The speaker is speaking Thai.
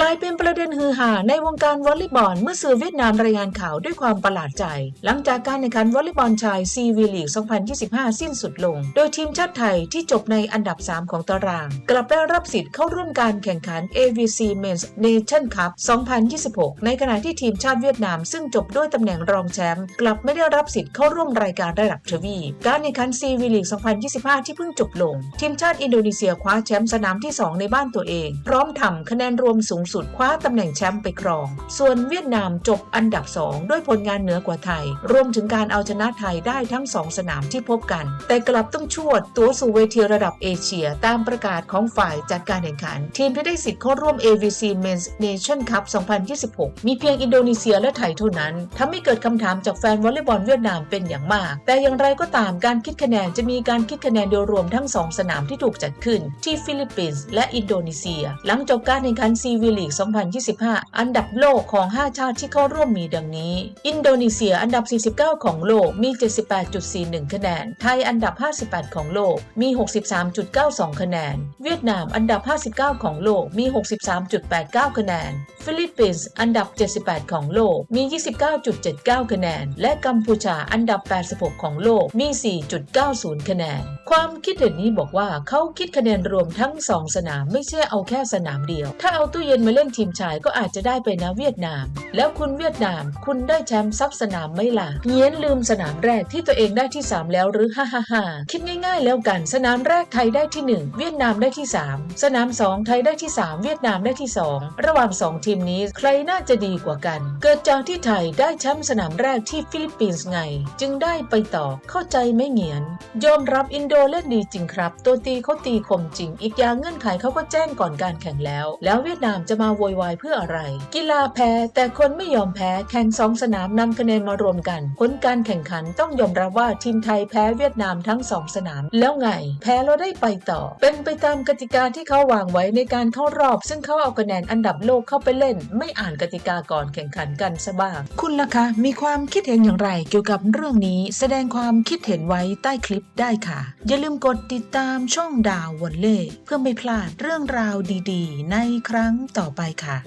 กลายเป็นประเด็นฮือฮาในวงการวอลเลย์บอลเมื่อสื่อเวียดนามรายงานข่าวด้วยความประหลาดใจ หลังจากการแข่งขันวอลเลย์บอลชายซีวีลีก 2025 สิ้นสุดลง โดยทีมชาติไทยที่จบในอันดับ 3 ของตาราง กลับได้รับสิทธิ์เข้าร่วมการแข่งขัน AVC Men's Nation Cup 2026 ในขณะที่ทีมชาติเวียดนาม ซึ่งจบด้วยตำแหน่งรองแชมป์กลับไม่ได้รับสิทธิ์เข้าร่วมรายการระดับทวีการแข่งขันซีวีลีก 2025 ที่เพิ่งจบลง ทีมชาติอินโดนีเซียคว้าแชมป์สนามที่ 2 ในบ้านตัวเอง พร้อมทำคะแนนรวมสูงสุดคว้าตำแหน่งแชมป์ไปครอง ส่วนเวียดนามจบอันดับ 2 ด้วยผลงานเหนือกว่าไทย รวมถึงการเอาชนะไทยได้ทั้ง 2 สนามที่พบกัน แต่กลับต้องชวดตัวสู่เวทีระดับเอเชียตามประกาศของฝ่ายจัดการแข่งขัน ทีมที่ได้สิทธิ์เข้าร่วม AVC Men's Nation Cup 2026 มีเพียงอินโดนีเซียและไทยเท่านั้นทำให้เกิดคำถามจากแฟนวอลเลย์บอลเวียดนามเป็นอย่างมาก แต่อย่างไรก็ตามการคิดคะแนนจะมีการคิดคะแนนโดยรวมทั้ง 2 สนามที่ถูกจัดขึ้น ที่ฟิลิปปินส์และอินโดนีเซีย หลังจบการแข่งขันซีวีลีก 2025 อันดับโลกของ 5 ชาติที่เข้าร่วมมีดังนี้ อินโดนีเซียอันดับ 49 ของโลกมี 78.41 คะแนน ไทยอันดับ 58 ของโลกมี 63.92 คะแนน เวียดนามอันดับ 59 ของโลกมี 63.89 คะแนน ฟิลิปปินส์อันดับ 78 ของโลกมี 29.79 คะแนน และกัมพูชาอันดับ 86 ของโลกมี 4.90 คะแนน ความคิดเห็นนี้บอกว่าเขาคิดคะแนนรวมทั้ง 2 สนามไม่ใช่เอาแค่สนามเดียว ถ้าเอาตู้เย็นมาเล่นทีมชายก็อาจจะได้ไปนะเวียดนามแล้วคุณเวียดนาม คุณได้แชมป์ซับสนามไม่ล่ะเงียนลืมสนามแรกที่ตัวเองได้ที่ 3 แล้วหรือฮ่าฮ่าฮ่าคิดง่ายๆ แล้วกันสนามแรกไทยได้ที่ 1 เวียดนามได้ที่ 3 สนาม 2 ไทยได้ที่ 3 เวียดนามได้ที่ 2 ระหว่าง 2 ทีมนี้ใครน่าจะดีกว่ากัน เกิดจากที่ไทยได้แชมป์สนามแรกที่ฟิลิปปินส์ไง จึงได้ไปต่อเข้าใจไม่เงียน ยอมรับอินโดเล่นดีจริงครับ ตัวตีเขาตีคมจริง อีกอย่างเงื่อนไขเขาก็แจ้งก่อนการแข่งแล้ว แล้วเวียดนามจะมาโวยวายเพื่ออะไร กีฬาแพ้แต่คนไม่ยอมแพ้แข่งสองสนามนำคะแนนมารวมกันผลการแข่งขันต้องยอมรับว่าทีมไทยแพ้เวียดนามทั้งสองสนาม แล้วไง แพ้เราได้ไปต่อ เป็นไปตามกติกาที่เขาวางไว้ในการเข้ารอบ ซึ่งเขาเอาคะแนนอันดับโลกเข้าไปเล่น ไม่อ่านกติกาก่อนแข่งขันกันซะบ้าง คุณล่ะคะมีความคิดเห็นอย่างไรเกี่ยวกับเรื่องนี้ แสดงความคิดเห็นไว้ใต้คลิปได้ค่ะ อย่าลืมกดติดตามช่องดาววันเล่เพื่อไม่พลาดเรื่องราวดี ๆ ในครั้งต่อไปค่ะ